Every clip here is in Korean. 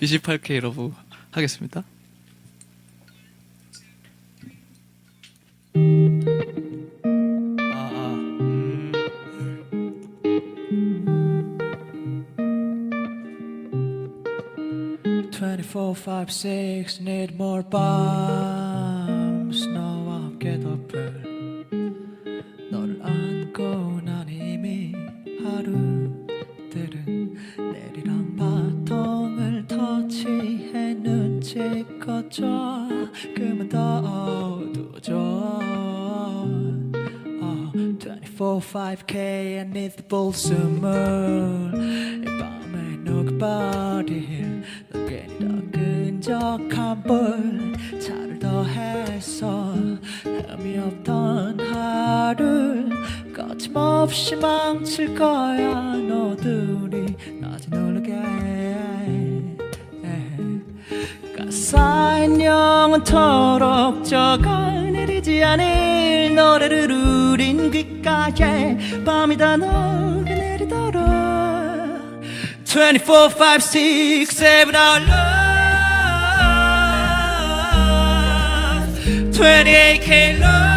28K 러브 하겠습니다. 아, 아, 음. 24, 5, 6 need more bombs 너와 함께 덮을 너를 안고 난 이미 하루들은 꺼져 그만 더 어두워져 어, 24, 5K I need the 볼숨을 이 밤에 녹아버릴 너 괜히 더 끈적한 볼. 차를 더해서 의미 없던 하루 거침없이 망칠 거야. 너들이 나지 가사인 영원토록 적어 내리지 않을 노래를 우린 귓가에 밤이 다 녹아 내리도록. 24, 5, 6, 7 our love. 28k love.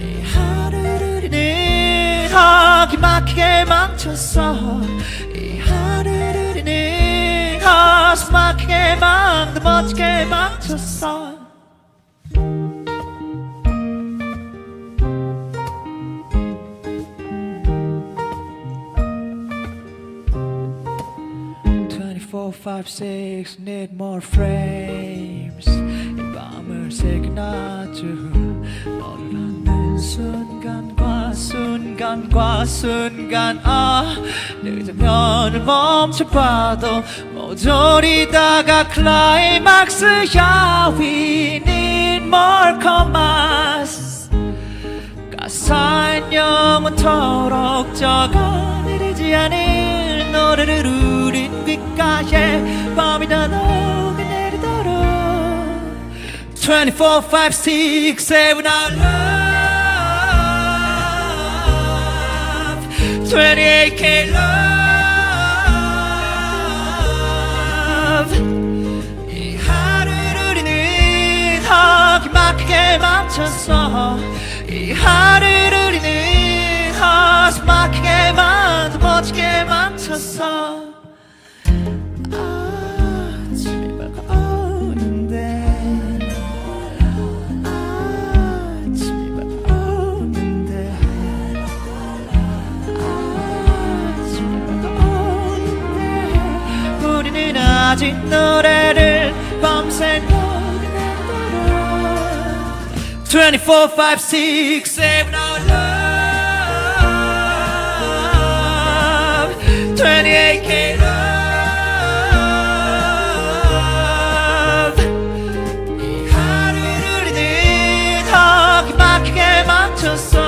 이 하루를 우리는 거기 막히게 망쳤어 망도 멋지게 망쳤어 Twenty-four, five, six, need more frames. 이 밤을 새겨놔줘. 너를 안는 순간과 순간과 순간 아 늦으면을 멈춰봐도 모조리 다가 클라이막스야. We need more commas. 가사인 영원토록 적어 내리지 않을 노래를 우린 귓가에 밤이 다 녹아 내리도록 24, 5, 6, 7 our love 28k love. 이 하루를 우리는 거기 막히게 멈췄어. 이 하루를 우리는 가슴 막히게 만도 멋지게 멈췄어 아직 노래를 밤새 노래하도록 24, 5, 6, 7 our love 28k love 이 하루를 거기 막히게 멈췄어